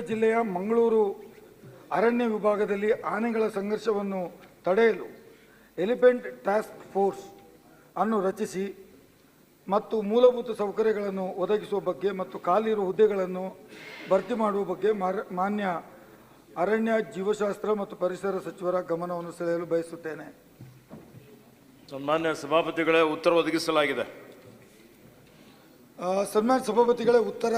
ಜಿಲ್ಲೆಯ ಮಂಗಳೂರು ಅರಣ್ಯ ವಿಭಾಗದಲ್ಲಿ ಆನೆಗಳ ಸಂಘರ್ಷವನ್ನು ತಡೆಯಲು ಎಲಿಫೆಂಟ್ ಟಾಸ್ಕ್ ಫೋರ್ಸ್ ಅನ್ನು ರಚಿಸಿ ಮತ್ತು ಮೂಲಭೂತ ಸೌಕರ್ಯಗಳನ್ನು ಒದಗಿಸುವ ಬಗ್ಗೆ ಮತ್ತು ಖಾಲಿರುವ ಹುದ್ದೆಗಳನ್ನು ಭರ್ತಿ ಮಾಡುವ ಬಗ್ಗೆ ಮಾನ್ಯ ಅರಣ್ಯ ಜೀವಶಾಸ್ತ್ರ ಮತ್ತು ಪರಿಸರ ಸಚಿವರ ಗಮನವನ್ನು ಸೆಳೆಯಲು ಬಯಸುತ್ತೇನೆ. ಸನ್ಮಾನ್ಯ ಸಭಾಪತಿಗಳೇ ಉತ್ತರ ಒದಗಿಸಲಾಗಿದೆ. ಸನ್ಮಾನ್ಯ ಸಭಾಪತಿಗಳೇ ಉತ್ತರ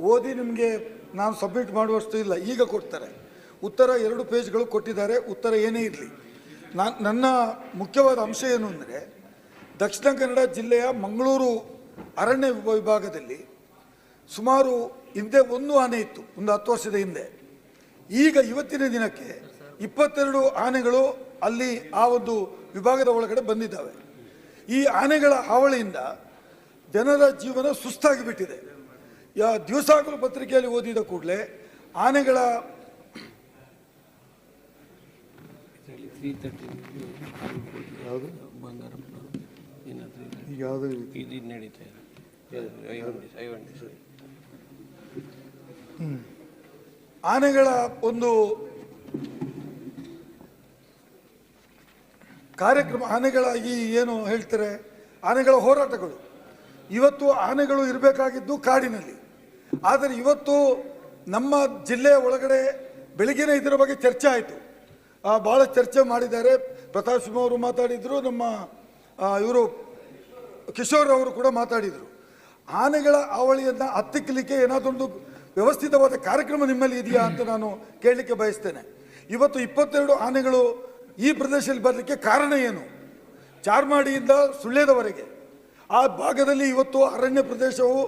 ಓದಿ ನಿಮಗೆ ನಾನು ಸಬ್ಮಿಟ್ ಮಾಡುವಷ್ಟು ಇಲ್ಲ, ಈಗ ಕೊಡ್ತಾರೆ. ಉತ್ತರ ಎರಡು ಪೇಜ್ಗಳು ಕೊಟ್ಟಿದ್ದಾರೆ, ಉತ್ತರ ಏನೇ ಇರಲಿ. ನಾನು, ನನ್ನ ಮುಖ್ಯವಾದ ಅಂಶ ಏನು ಅಂದರೆ, ದಕ್ಷಿಣ ಕನ್ನಡ ಜಿಲ್ಲೆಯ ಮಂಗಳೂರು ಅರಣ್ಯ ವಿಭ- ವಿಭಾಗದಲ್ಲಿ ಸುಮಾರು ಹಿಂದೆ ಒಂದು ಆನೆ ಇತ್ತು, ಒಂದು ಹತ್ತು ವರ್ಷದ ಹಿಂದೆ. ಈಗ ಇವತ್ತಿನ ದಿನಕ್ಕೆ ಇಪ್ಪತ್ತೆರಡು ಆನೆಗಳು ಅಲ್ಲಿ ಆ ಒಂದು ವಿಭಾಗದ ಒಳಗಡೆ ಬಂದಿದ್ದಾವೆ. ಈ ಆನೆಗಳ ಹಾವಳಿಯಿಂದ ಜನರ ಜೀವನ ಸುಸ್ತಾಗಿ ಬಿಟ್ಟಿದೆ ಯಾ ದಿವಸಾಗಲು ಪತ್ರಿಕೆಯಲ್ಲಿ ಓದಿದ ಕೂಡಲೇ ಆನೆಗಳ ಆನೆಗಳ ಒಂದು ಕಾರ್ಯಕ್ರಮ ಆನೆಗಳ ಈ ಏನು ಹೇಳ್ತಾರೆ ಆನೆಗಳ ಹೋರಾಟಗಳು. ಇವತ್ತು ಆನೆಗಳು ಇರಬೇಕಾಗಿದ್ದು ಕಾಡಿನಲ್ಲಿ. ಆದರೆ ಇವತ್ತು ನಮ್ಮ ಜಿಲ್ಲೆಯ ಒಳಗಡೆ ಬೆಳಿಗ್ಗೆನೇ ಇದರ ಬಗ್ಗೆ ಚರ್ಚೆ ಆಯಿತು. ಭಾಳ ಚರ್ಚೆ ಮಾಡಿದ್ದಾರೆ. ಪ್ರತಾಪ್ ಸಿಂಹ ಅವರು ಮಾತಾಡಿದರು, ನಮ್ಮ ಇವರು ಕಿಶೋರ್ ಅವರು ಕೂಡ ಮಾತಾಡಿದರು. ಆನೆಗಳ ಹಾವಳಿಯನ್ನು ಹತ್ತಿಕ್ಕಲಿಕ್ಕೆ ಏನಾದೊಂದು ವ್ಯವಸ್ಥಿತವಾದ ಕಾರ್ಯಕ್ರಮ ನಿಮ್ಮಲ್ಲಿ ಇದೆಯಾ ಅಂತ ನಾನು ಕೇಳಲಿಕ್ಕೆ ಬಯಸ್ತೇನೆ. ಇವತ್ತು ಇಪ್ಪತ್ತೆರಡು ಆನೆಗಳು ಈ ಪ್ರದೇಶದಲ್ಲಿ ಬರಲಿಕ್ಕೆ ಕಾರಣ ಏನು? ಚಾರ್ಮಾಡಿಯಿಂದ ಸುಳ್ಳ್ಯದವರೆಗೆ ಆ ಭಾಗದಲ್ಲಿ ಇವತ್ತು ಅರಣ್ಯ ಪ್ರದೇಶವು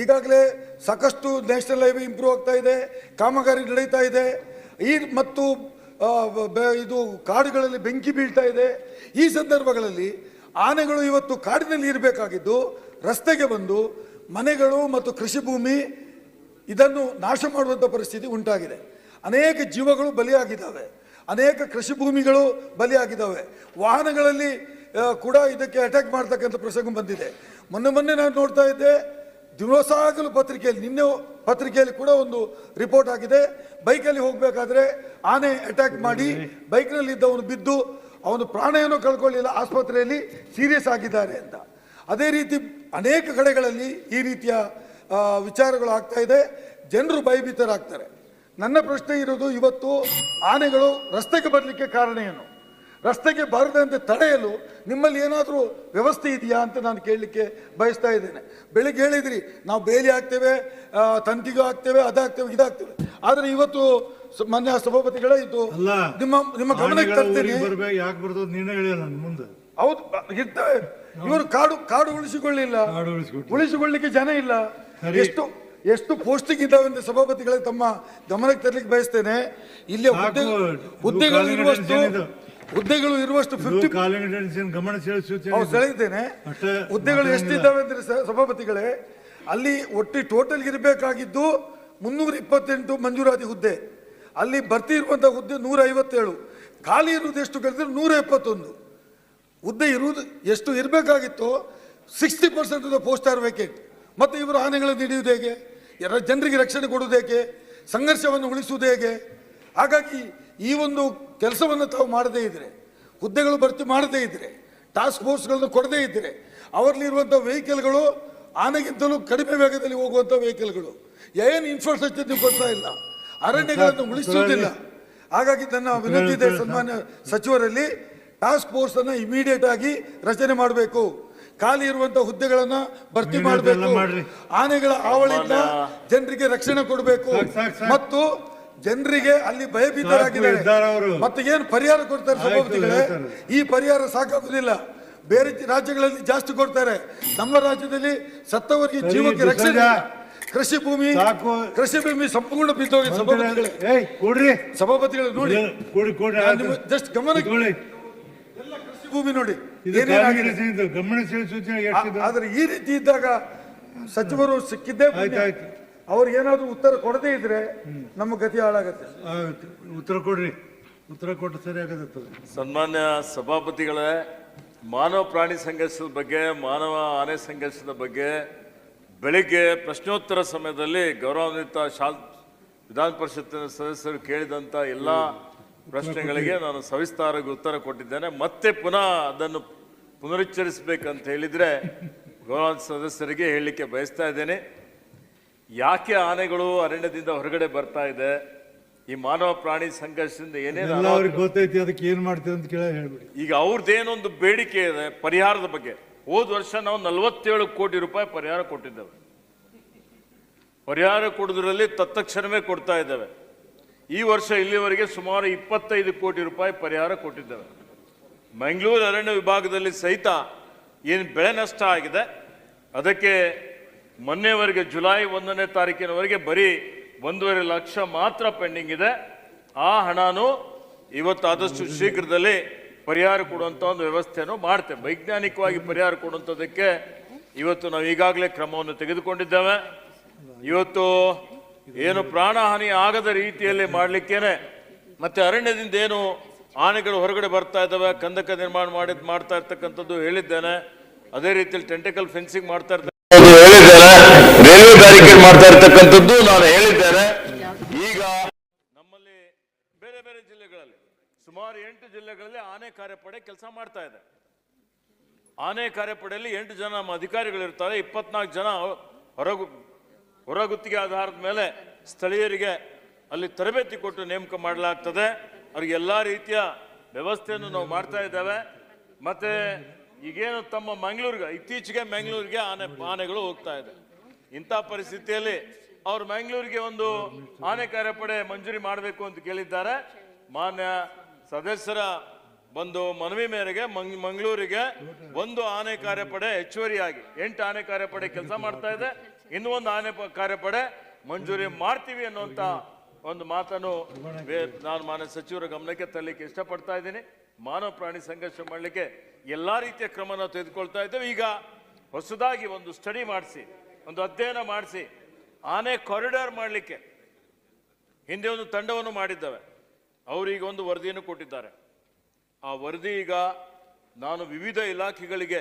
ಈಗಾಗಲೇ ಸಾಕಷ್ಟು ನ್ಯಾಷನಲ್ ಹೈವೇ ಇಂಪ್ರೂವ್ ಆಗ್ತಾ ಇದೆ, ಕಾಮಗಾರಿ ನಡೀತಾ ಇದೆ. ಈ ಮತ್ತು ಇದು ಕಾಡುಗಳಲ್ಲಿ ಬೆಂಕಿ ಬೀಳ್ತಾ ಇದೆ. ಈ ಸಂದರ್ಭಗಳಲ್ಲಿ ಆನೆಗಳು ಇವತ್ತು ಕಾಡಿನಲ್ಲಿ ಇರಬೇಕಾಗಿದ್ದು ರಸ್ತೆಗೆ ಬಂದು ಮನೆಗಳು ಮತ್ತು ಕೃಷಿ ಭೂಮಿ ಇದನ್ನು ನಾಶ ಮಾಡುವಂಥ ಪರಿಸ್ಥಿತಿ ಉಂಟಾಗಿದೆ. ಅನೇಕ ಜೀವಗಳು ಬಲಿಯಾಗಿದ್ದಾವೆ. ಅನೇಕ ಕೃಷಿ ಭೂಮಿಗಳು ಬಲಿಯಾಗಿದ್ದಾವೆ. ವಾಹನಗಳಲ್ಲಿ ಕೂಡ ಇದಕ್ಕೆ ಅಟ್ಯಾಕ್ ಮಾಡ್ತಕ್ಕಂಥ ಪ್ರಸಂಗ ಬಂದಿದೆ. ಮೊನ್ನೆ ಮೊನ್ನೆ ನಾನು ನೋಡ್ತಾ ಇದ್ದೆ ದಿವಸಾಗಲು ಪತ್ರಿಕೆಯಲ್ಲಿ, ನಿನ್ನೆ ಪತ್ರಿಕೆಯಲ್ಲಿ ಕೂಡ ಒಂದು ರಿಪೋರ್ಟ್ ಆಗಿದೆ. ಬೈಕಲ್ಲಿ ಹೋಗಬೇಕಾದ್ರೆ ಆನೆ ಅಟ್ಯಾಕ್ ಮಾಡಿ ಬೈಕ್ನಲ್ಲಿ ಇದ್ದವನು ಬಿದ್ದು ಅವನು ಪ್ರಾಣವನ್ನು ಕಳ್ಕೊಳ್ಳಿಲ್ಲ, ಆಸ್ಪತ್ರೆಯಲ್ಲಿ ಸೀರಿಯಸ್ ಆಗಿದ್ದಾರೆ ಅಂತ. ಅದೇ ರೀತಿ ಅನೇಕ ಕಡೆಗಳಲ್ಲಿ ಈ ರೀತಿಯ ವಿಚಾರಗಳು ಆಗ್ತಾ ಇದೆ. ಜನರು ಭಯಭೀತರಾಗ್ತಾರೆ. ನನ್ನ ಪ್ರಶ್ನೆ ಇರೋದು, ಇವತ್ತು ಆನೆಗಳು ರಸ್ತೆಗೆ ಬರಲಿಕ್ಕೆ ಕಾರಣ ಏನು? ರಸ್ತೆಗೆ ಬಾರದಂತೆ ತಡೆಯಲು ನಿಮ್ಮಲ್ಲಿ ಏನಾದರೂ ವ್ಯವಸ್ಥೆ ಇದೆಯಾ ಅಂತ ನಾನು ಕೇಳಲಿಕ್ಕೆ ಬಯಸ್ತಾ ಇದ್ದೇನೆ. ಬೆಳಿಗ್ಗೆ ಹೇಳಿದ್ರಿ ನಾವು ಬೇಲಿ ಹಾಕ್ತೇವೆ ತಂತಿಗೂ ಹಾಕ್ತೇವೆ ಅದಾಗ್ತೇವೆ ಇದಾಗ್ತೇವೆ. ಆದರೆ ಇವತ್ತು ಮಾನ್ಯ ಸಭಾಪತಿಗಳೇ ಇದು ನಿಮ್ಮ ನಿಮ್ಮ ಗಮನಕ್ಕೆ ತರ್ತೀನಿ. ಯಾಕೆ ಬರ್ತದ ನೀನೇ ಹೇಳಿಲ್ಲ ನನ್ನ ಮುಂದೆ. ಹೌದು ಇರ್ತವೆ ಇವರು ಕಾಡು ಕಾಡು ಉಳಿಸಿಕೊಳ್ಳಿಲ್ಲ. ಉಳಿಸಿಕೊಳ್ಳಿಕ್ಕೆ ಜನ ಇಲ್ಲ. ಎಷ್ಟು ಎಷ್ಟು ಪೋಸ್ಟಿಂಗ್ ಇದ್ದಾವೆ ಅಂತ ಸಭಾಪತಿಗಳೇ ತಮ್ಮ ಗಮನಕ್ಕೆ ತರಲಿಕ್ಕೆ ಬಯಸ್ತೇನೆ. ಇಲ್ಲಿ. ಹುದ್ದೆಗಳು ಇರುವಷ್ಟು. ಹುದ್ದೆಗಳು ಇರುವಷ್ಟು ಫಿಫ್ಟಿ ಗಮನ ಅಷ್ಟೇ ಹುದ್ದೆಗಳು. ಎಷ್ಟಿದ್ದಾವೆ ಅಂದ್ರೆ ಸಭಾಪತಿಗಳೇ ಅಲ್ಲಿ ಒಟ್ಟು ಟೋಟಲ್ ಇರಬೇಕಾಗಿದ್ದು ಮುನ್ನೂರ ಇಪ್ಪತ್ತೆಂಟು ಮಂಜೂರಾತಿ ಹುದ್ದೆ. ಅಲ್ಲಿ ಭರ್ತಿ ಇರುವಂಥ ಹುದ್ದೆ ನೂರ ಐವತ್ತೇಳು. ಖಾಲಿ ಇರುವುದು ಎಷ್ಟು ಕೇಳಿದ್ರೆ ನೂರ ಎಪ್ಪತ್ತೊಂದು. ಹುದ್ದೆ ಇರುವುದು ಎಷ್ಟು ಇರಬೇಕಾಗಿತ್ತು sixty percent the post are vacant ಮತ್ತು ಇವರು ಆನೆಗಳನ್ನು ಹಿಡಿಯುವುದು ಹೇಗೆ? ಎಲ್ಲ ಜನರಿಗೆ ರಕ್ಷಣೆ ಕೊಡುವುದು ಹೇಗೆ? ಸಂಘರ್ಷವನ್ನು ಉಳಿಸುವುದು ಹೇಗೆ? ಹಾಗಾಗಿ ಈ ಒಂದು ಕೆಲಸವನ್ನು ತಾವು ಮಾಡದೇ ಇದ್ದರೆ ಹುದ್ದೆಗಳು ಭರ್ತಿ ಮಾಡದೇ ಇದ್ದರೆ ಟಾಸ್ಕ್ ಫೋರ್ಸ್ಗಳನ್ನು ಕೊಡದೇ ಇದ್ದರೆ ಅವರಲ್ಲಿರುವಂಥ ವೆಹಿಕಲ್ಗಳು ಆನೆಗಿಂತಲೂ ಕಡಿಮೆ ವೇಗದಲ್ಲಿ ಹೋಗುವಂಥ ವೆಹಿಕಲ್ಗಳು ಏನು ಇನ್ಫ್ರಾಸ್ಟ್ರಕ್ಚರ್ ನೀವು ಕೊಡ್ತಾ ಇಲ್ಲ? ಅರಣ್ಯಗಳನ್ನು ಉಳಿಸುವುದಿಲ್ಲ. ಹಾಗಾಗಿ ನನ್ನ ವಿನಂತಿ ಇದೆ ಸನ್ಮಾನ್ಯ ಸಚಿವರಲ್ಲಿ ಟಾಸ್ಕ್ ಫೋರ್ಸ್ ಅನ್ನ ಇಮಿಡಿಯೇಟ್ ಆಗಿ ರಚನೆ ಮಾಡಬೇಕು. ಖಾಲಿ ಇರುವಂತಹ ಹುದ್ದೆಗಳನ್ನ ಭರ್ತಿ ಮಾಡಬೇಕು. ಆನೆಗಳ ಹಾವಳಿಯಿಂದ ಜನರಿಗೆ ರಕ್ಷಣೆ ಕೊಡಬೇಕು. ಮತ್ತು ಜನರಿಗೆ ಅಲ್ಲಿ ಭಯಭೀತರಾಗಿದ್ದಾರೆ. ಅವರು. ಮತ್ತೆ ಏನು ಪರಿಹಾರ ಕೊಡ್ತಾರೆ ಸಭಾಪತಿಗಳೇ ಈ ಪರಿಹಾರ ಸಾಕಾಗುದಿಲ್ಲ. ಬೇರೆ ರಾಜ್ಯಗಳಲ್ಲಿ ಜಾಸ್ತಿ ಕೊಡ್ತಾರೆ. ನಮ್ಮ ರಾಜ್ಯದಲ್ಲಿ ಸತ್ತವರಿಗೆ ಜೀವಕ್ಕೆ ರಕ್ಷಣೆ ಕೃಷಿ ಭೂಮಿ ಸಾಕು. ಕೃಷಿ ಭೂಮಿ ಸಂಪೂರ್ಣ ಬಿದ್ದೋಗಿ ಸಭಾಪತಿಗಳೇ ಸಭಾಪತಿಗಳು ನೋಡಿ. ಜಸ್ಟ್ ಗಮನ ಕೃಷಿ ಭೂಮಿ ನೋಡಿ. ಗಮನ ಆದ್ರೆ ಈ ರೀತಿ ಇದ್ದಾಗ ಸಚಿವರು ಸಿಕ್ಕಿದ್ದೇ ಅವ್ರಿಗೆ ಏನಾದ್ರು ಉತ್ತರ ಕೊಡದೇ ಇದ್ರೆ ನಮ್ಮ ಗತಿ ಹಾಳಾಗತ್ತೆ. ಉತ್ತರ ಕೊಡ್ರಿ. ಉತ್ತರ ಕೊಟ್ಟು ಸರಿ ಆಗತ್ತೆ ಸನ್ಮಾನ್ಯ ಸಭಾಪತಿಗಳೇ ಮಾನವ ಪ್ರಾಣಿ ಸಂಘರ್ಷದ ಬಗ್ಗೆ ಮಾನವ ಆನೆ ಸಂಘರ್ಷದ ಬಗ್ಗೆ ಬೆಳಿಗ್ಗೆ ಪ್ರಶ್ನೋತ್ತರ ಸಮಯದಲ್ಲಿ ಗೌರವಾನ್ವಿತ ಶಾಲ್ ವಿಧಾನ ಪರಿಷತ್ತಿನ ಸದಸ್ಯರು ಕೇಳಿದಂಥ ಎಲ್ಲ ಪ್ರಶ್ನೆಗಳಿಗೆ ನಾನು ಸವಿಸ್ತಾರವಾಗಿ ಉತ್ತರ ಕೊಟ್ಟಿದ್ದೇನೆ. ಮತ್ತೆ ಪುನಃ ಅದನ್ನು ಪುನರುಚ್ಚರಿಸಬೇಕಂತ ಹೇಳಿದರೆ ಗೌರವ ಸದಸ್ಯರಿಗೆ ಹೇಳಲಿಕ್ಕೆ ಬಯಸ್ತಾ ಇದ್ದೇನೆ. ಯಾಕೆ ಆನೆಗಳು ಅರಣ್ಯದಿಂದ ಹೊರಗಡೆ ಬರ್ತಾ ಇದೆ? ಈ ಮಾನವ ಪ್ರಾಣಿ ಸಂಘರ್ಷದಿಂದ ಏನೇನು ಎಲ್ಲ ಅವ್ರಿಗೆ ಗೊತ್ತೈತಿ ಅದಕ್ಕೆ ಏನ್ ಮಾಡ್ತೀವಿ ಅಂತ ಕೇಳ ಹೇಳ್ಬಿಡಿ. ಈಗ ಅವ್ರದ್ದೇನೊಂದು ಬೇಡಿಕೆ ಇದೆ ಪರಿಹಾರದ ಬಗ್ಗೆ. ಹೋದ ವರ್ಷ ನಾವು ನಲವತ್ತೇಳು ಕೋಟಿ ರೂಪಾಯಿ ಪರಿಹಾರ ಕೊಟ್ಟಿದ್ದೇವೆ. ಪರಿಹಾರ ಕೊಡೋದ್ರಲ್ಲಿ ತತ್ಕ್ಷಣವೇ ಕೊಡ್ತಾ ಇದ್ದೇವೆ. ಈ ವರ್ಷ ಇಲ್ಲಿವರೆಗೆ ಸುಮಾರು ಇಪ್ಪತ್ತೈದು ಕೋಟಿ ರೂಪಾಯಿ ಪರಿಹಾರ ಕೊಟ್ಟಿದ್ದೇವೆ. ಮಂಗಳೂರು ಅರಣ್ಯ ವಿಭಾಗದಲ್ಲಿ ಸಹಿತ ಏನು ಬೆಳೆ ನಷ್ಟ ಆಗಿದೆ ಅದಕ್ಕೆ ಮೊನ್ನೆವರೆಗೆ ಜುಲೈ ಒಂದನೇ ತಾರೀಕಿನವರೆಗೆ ಬರೀ ಒಂದೂವರೆ ಲಕ್ಷ ಮಾತ್ರ ಪೆಂಡಿಂಗ್ ಇದೆ. ಆ ಹಣನೂ ಇವತ್ತು ಆದಷ್ಟು ಶೀಘ್ರದಲ್ಲಿ ಪರಿಹಾರ ಕೊಡುವಂಥ ಒಂದು ವ್ಯವಸ್ಥೆಯನ್ನು ಮಾಡ್ತೇವೆ. ವೈಜ್ಞಾನಿಕವಾಗಿ ಪರಿಹಾರ ಕೊಡುವಂಥದ್ದಕ್ಕೆ ಇವತ್ತು ನಾವು ಈಗಾಗಲೇ ಕ್ರಮವನ್ನು ತೆಗೆದುಕೊಂಡಿದ್ದೇವೆ. ಇವತ್ತು ಏನು ಪ್ರಾಣಹಾನಿ ಆಗದ ರೀತಿಯಲ್ಲಿ ಮಾಡಲಿಕ್ಕೇನೆ, ಮತ್ತೆ ಅರಣ್ಯದಿಂದ ಏನು ಆನೆಗಳು ಹೊರಗಡೆ ಬರ್ತಾ ಇದ್ದಾವೆ, ಕಂದಕ ನಿರ್ಮಾಣ ಮಾಡಿದ್ ಮಾಡ್ತಾ ಇರ್ತಕ್ಕಂಥದ್ದು ಹೇಳಿದ್ದೇನೆ. ಅದೇ ರೀತಿಯಲ್ಲಿ ಟೆಂಟಿಕಲ್ ಫೆನ್ಸಿಂಗ್ ಮಾಡ್ತಾ ಇರ್ತಾರೆ ಬ್ಯಾರಿಕೇಡ್ ಮಾಡ್ತಾ ಇರ್ತಕ್ಕಂಥದ್ದು ನಾನು ಹೇಳಿದ್ದೇನೆ. ಈಗ ನಮ್ಮಲ್ಲಿ ಬೇರೆ ಬೇರೆ ಜಿಲ್ಲೆಗಳಲ್ಲಿ, ಸುಮಾರು ಎಂಟು ಜಿಲ್ಲೆಗಳಲ್ಲಿ ಆನೆ ಕಾರ್ಯಪಡೆ ಕೆಲಸ ಮಾಡ್ತಾ ಇದೆ. ಆನೆ ಕಾರ್ಯಪಡೆಯಲ್ಲಿ ಎಂಟು ಜನ ನಮ್ಮ ಅಧಿಕಾರಿಗಳಿರ್ತಾರೆ. ಇಪ್ಪತ್ನಾಲ್ಕು ಜನ ಹೊರಗು ಹೊರಗುತ್ತಿಗೆ ಆಧಾರದ ಮೇಲೆ ಸ್ಥಳೀಯರಿಗೆ ಅಲ್ಲಿ ತರಬೇತಿ ಕೊಟ್ಟು ನೇಮಕ ಮಾಡಲಾಗ್ತದೆ. ಅವ್ರಿಗೆ ಎಲ್ಲ ರೀತಿಯ ವ್ಯವಸ್ಥೆಯನ್ನು ನಾವು ಮಾಡ್ತಾ ಇದ್ದೇವೆ. ಮತ್ತೆ ಈಗೇನು ತಮ್ಮ ಮಂಗಳೂರಿಗೆ ಇತ್ತೀಚೆಗೆ ಮಂಗಳೂರಿಗೆ ಆನೆ ಆನೆಗಳು ಹೋಗ್ತಾ ಇದೆ. ಇಂಥ ಪರಿಸ್ಥಿತಿಯಲ್ಲಿ ಅವರು ಮಂಗಳೂರಿಗೆ ಒಂದು ಆನೆ ಕಾರ್ಯಪಡೆ ಮಂಜೂರಿ ಮಾಡಬೇಕು ಅಂತ ಕೇಳಿದ್ದಾರೆ. ಮಾನ್ಯ ಸದಸ್ಯರ ಒಂದು ಮನವಿ ಮೇರೆಗೆ ಮಂಗ್, ಮಂಗಳೂರಿಗೆ ಒಂದು ಆನೆ ಕಾರ್ಯಪಡೆ ಹೆಚ್ಚುವರಿಯಾಗಿ ಎಂಟು ಆನೆ ಕಾರ್ಯಪಡೆ ಕೆಲಸ ಮಾಡ್ತಾ ಇದೆ. ಇನ್ನೂ ಒಂದು ಆನೆ ಕಾರ್ಯಪಡೆ ಮಂಜೂರಿ ಮಾಡ್ತೀವಿ ಅನ್ನುವಂತ ಒಂದು ಮಾತನ್ನು ನಾನು ಮಾನ್ಯ ಸಚಿವರ ಗಮನಕ್ಕೆ ತರಲಿಕ್ಕೆ ಇಷ್ಟಪಡ್ತಾ ಇದ್ದೀನಿ. ಮಾನವ ಪ್ರಾಣಿ ಸಂಘರ್ಷ ಮಾಡಲಿಕ್ಕೆ ಎಲ್ಲ ರೀತಿಯ ಕ್ರಮ ನಾವು ತೆಗೆದುಕೊಳ್ತಾ ಇದ್ದೇವೆ. ಈಗ ಹೊಸದಾಗಿ ಒಂದು ಸ್ಟಡಿ ಮಾಡಿಸಿ ಒಂದು ಅಧ್ಯಯನ ಮಾಡಿಸಿ. ಆನೆ ಕಾರಿಡಾರ್ ಮಾಡಲಿಕ್ಕೆ. ಹಿಂದೆ ಒಂದು ತಂಡವನ್ನು ಮಾಡಿದ್ದಾವೆ. ಅವರೀಗ ಒಂದು ವರದಿಯನ್ನು ಕೊಟ್ಟಿದ್ದಾರೆ. ಆ ವರದಿ ಈಗ ನಾನು ವಿವಿಧ ಇಲಾಖೆಗಳಿಗೆ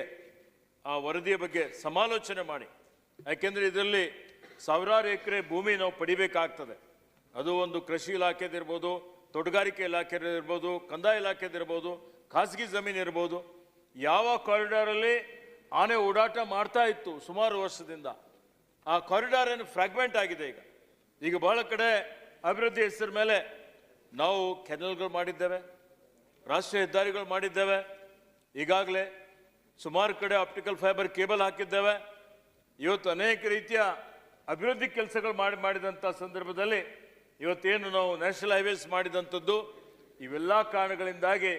ಆ ವರದಿಯ ಬಗ್ಗೆ ಸಮಾಲೋಚನೆ ಮಾಡಿ. ಯಾಕೆಂದರೆ ಇದರಲ್ಲಿ ಸಾವಿರಾರು ಎಕರೆ ಭೂಮಿ ನಾವು ಪಡಿಬೇಕಾಗ್ತದೆ. ಅದು ಒಂದು ಕೃಷಿ ಇಲಾಖೆದಿರ್ಬೋದು ತೋಟಗಾರಿಕೆ ಇಲಾಖೆದಿರ್ಬೋದು ಕಂದಾಯ ಇಲಾಖೆದಿರ್ಬೋದು ಖಾಸಗಿ ಜಮೀನು ಇರ್ಬೋದು. ಯಾವ ಕಾರಿಡಾರಲ್ಲಿ ಆನೆ ಓಡಾಟ ಮಾಡ್ತಾ ಇತ್ತು ಸುಮಾರು ವರ್ಷದಿಂದ. ಆ ಕಾರಿಡಾರ್ ಏನು ಫ್ರಾಗ್ಮೆಂಟ್ ಆಗಿದೆ ಈಗ. ಈಗ ಬಹಳ ಕಡೆ ಅಭಿವೃದ್ಧಿ ಹೆಸರ ಮೇಲೆ ನಾವು ಕೆನಲ್ಗಳು ಮಾಡಿದ್ದೇವೆ, ರಾಷ್ಟ್ರೀಯ ಹೆದ್ದಾರಿಗಳು ಮಾಡಿದ್ದೇವೆ. ಈಗಾಗಲೇ ಸುಮಾರು ಕಡೆ ಆಪ್ಟಿಕಲ್ ಫೈಬರ್ ಕೇಬಲ್ ಹಾಕಿದ್ದೇವೆ. ಇವತ್ತು ಅನೇಕ ರೀತಿಯ ಅಭಿವೃದ್ಧಿ ಕೆಲಸಗಳು ಮಾಡಿ ಮಾಡಿದಂಥ ಸಂದರ್ಭದಲ್ಲಿ ಇವತ್ತೇನು ನಾವು ನ್ಯಾಷನಲ್ ಹೈವೇಸ್ ಮಾಡಿದಂಥದ್ದು, ಇವೆಲ್ಲ ಕಾರಣಗಳಿಂದಾಗಿ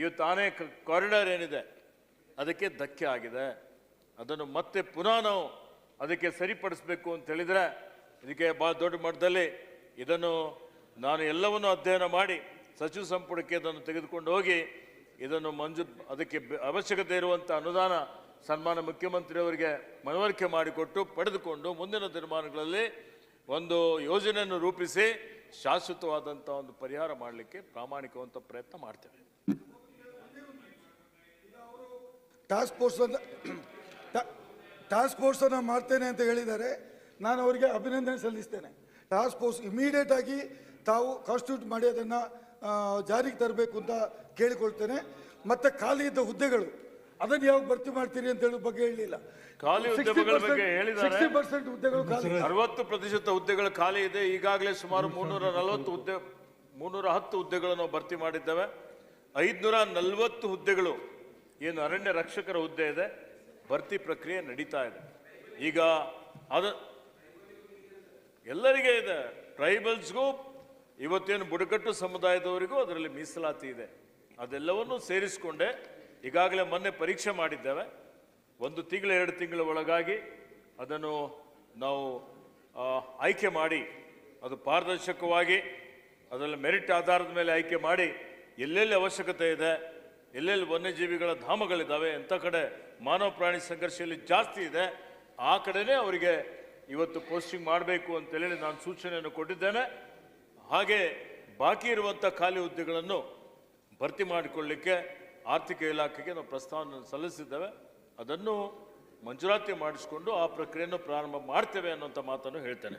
ಇವತ್ತು ಆನೆ ಕಾರಿಡಾರ್ ಏನಿದೆ, ಅದಕ್ಕೆ ಧಕ್ಕೆ ಆಗಿದೆ. ಅದನ್ನು ಮತ್ತೆ ಪುನಃ ನಾವು ಅದಕ್ಕೆ ಸರಿಪಡಿಸಬೇಕು ಅಂತ ಹೇಳಿದರೆ ಇದಕ್ಕೆ ಭಾಳ ದೊಡ್ಡ ಮಟ್ಟದಲ್ಲಿ ಇದನ್ನು ನಾನು ಎಲ್ಲವನ್ನು ಅಧ್ಯಯನ ಮಾಡಿ ಸಚಿವ ಸಂಪುಟಕ್ಕೆ ಇದನ್ನು ತೆಗೆದುಕೊಂಡು ಹೋಗಿ ಇದನ್ನು ಮಂಜು ಅದಕ್ಕೆ ಅವಶ್ಯಕತೆ ಇರುವಂಥ ಅನುದಾನ ಸನ್ಮಾನ ಮುಖ್ಯಮಂತ್ರಿಯವರಿಗೆ ಮನವರಿಕೆ ಮಾಡಿಕೊಟ್ಟು ಪಡೆದುಕೊಂಡು ಮುಂದಿನ ದಿನಮಾನಗಳಲ್ಲಿ ಒಂದು ಯೋಜನೆಯನ್ನು ರೂಪಿಸಿ ಶಾಶ್ವತವಾದಂಥ ಒಂದು ಪರಿಹಾರ ಮಾಡಲಿಕ್ಕೆ ಪ್ರಾಮಾಣಿಕವಂತ ಪ್ರಯತ್ನ ಮಾಡ್ತೇವೆ. ಟಾಸ್ಕ್ ಫೋರ್ಸ್ ಟಾಸ್ಕ್ ಫೋರ್ಸನ್ನು ಮಾಡ್ತೇನೆ ಅಂತ ಹೇಳಿದ್ದಾರೆ. ನಾನು ಅವರಿಗೆ ಅಭಿನಂದನೆ ಸಲ್ಲಿಸ್ತೇನೆ. ಟಾಸ್ಕ್ ಫೋರ್ಸ್ ಇಮಿಡಿಯೇಟ್ ಆಗಿ ತಾವು ಕಾನ್ಸ್ಟಿಟ್ಯೂಟ್ ಮಾಡಿ ಅದನ್ನು ಜಾರಿಗೆ ತರಬೇಕು ಅಂತ ಕೇಳಿಕೊಳ್ತೇನೆ. ಮತ್ತೆ ಖಾಲಿ ಇದ್ದ ಹುದ್ದೆಗಳು ಅದನ್ನು ಯಾವಾಗ ಭರ್ತಿ ಮಾಡ್ತೀರಿ ಅಂತ ಹೇಳೋ ಬಗ್ಗೆ ಹೇಳಲಿಲ್ಲ. ಖಾಲಿ ಹುದ್ದೆಗಳ ಬಗ್ಗೆ ಹೇಳಿದ್ದಾರೆ. ಸಿಕ್ಸ್ಟಿ ಪರ್ಸೆಂಟ್ ಹುದ್ದೆಗಳು ಖಾಲಿ ಅರವತ್ತು ಪ್ರತಿಶತ ಹುದ್ದೆಗಳು ಖಾಲಿ ಇದೆ. ಈಗಾಗಲೇ ಸುಮಾರು ಮುನ್ನೂರ ನಲವತ್ತು ಹುದ್ದೆ ಮುನ್ನೂರ ಹತ್ತು ಹುದ್ದೆಗಳನ್ನು ಭರ್ತಿ ಮಾಡಿದ್ದೇವೆ. ಐದುನೂರ ನಲವತ್ತು ಹುದ್ದೆಗಳು ಏನು ಅರಣ್ಯ ರಕ್ಷಕರ ಹುದ್ದೆ ಇದೆ. ಭರ್ತಿ ಪ್ರಕ್ರಿಯೆ ನಡೀತಾ ಇದೆ. ಈಗ ಅದು ಎಲ್ಲರಿಗೆ ಇದೆ. ಟ್ರೈಬಲ್ಸ್ಗೂ ಇವತ್ತೇನು ಬುಡಕಟ್ಟು ಸಮುದಾಯದವರಿಗೂ ಅದರಲ್ಲಿ ಮೀಸಲಾತಿ ಇದೆ. ಅದೆಲ್ಲವನ್ನೂ ಸೇರಿಸಿಕೊಂಡೆ. ಈಗಾಗಲೇ ಮೊನ್ನೆ ಪರೀಕ್ಷೆ ಮಾಡಿದ್ದೇವೆ. ಒಂದು ತಿಂಗಳು, ಎರಡು ತಿಂಗಳ ಒಳಗಾಗಿ ಅದನ್ನು ನಾವು ಆಯ್ಕೆ ಮಾಡಿ, ಅದು ಪಾರದರ್ಶಕವಾಗಿ ಅದರಲ್ಲಿ ಮೆರಿಟ್ ಆಧಾರದ ಮೇಲೆ ಆಯ್ಕೆ ಮಾಡಿ ಎಲ್ಲೆಲ್ಲಿ ಅವಶ್ಯಕತೆ ಇದೆ, ಎಲ್ಲೆಲ್ಲಿ ವನ್ಯಜೀವಿಗಳ ಧಾಮಗಳಿದ್ದಾವೆ ಎಂಥ ಕಡೆ ಮಾನವ ಪ್ರಾಣಿ ಸಂಘರ್ಷದಲ್ಲಿ ಜಾಸ್ತಿ ಇದೆ. ಆ ಕಡೆನೇ ಅವರಿಗೆ ಇವತ್ತು ಪೋಸ್ಟಿಂಗ್ ಮಾಡಬೇಕು ಅಂತೇಳಿ ನಾನು ಸೂಚನೆಯನ್ನು ಕೊಟ್ಟಿದ್ದೇನೆ. ಹಾಗೆ ಬಾಕಿ ಇರುವಂಥ ಖಾಲಿ ಹುದ್ದೆಗಳನ್ನು ಭರ್ತಿ ಮಾಡಿಕೊಳ್ಳಿಕ್ಕೆ ಆರ್ಥಿಕ ಇಲಾಖೆಗೆ ನಾವು ಪ್ರಸ್ತಾವನೆ ಸಲ್ಲಿಸಿದ್ದೇವೆ. ಅದನ್ನು ಮಂಜೂರಾತಿ ಮಾಡಿಸಿಕೊಂಡು ಆ ಪ್ರಕ್ರಿಯೆಯನ್ನು ಪ್ರಾರಂಭ ಮಾಡ್ತೇವೆ ಅನ್ನುವಂಥ ಮಾತನ್ನು ಹೇಳ್ತೇನೆ.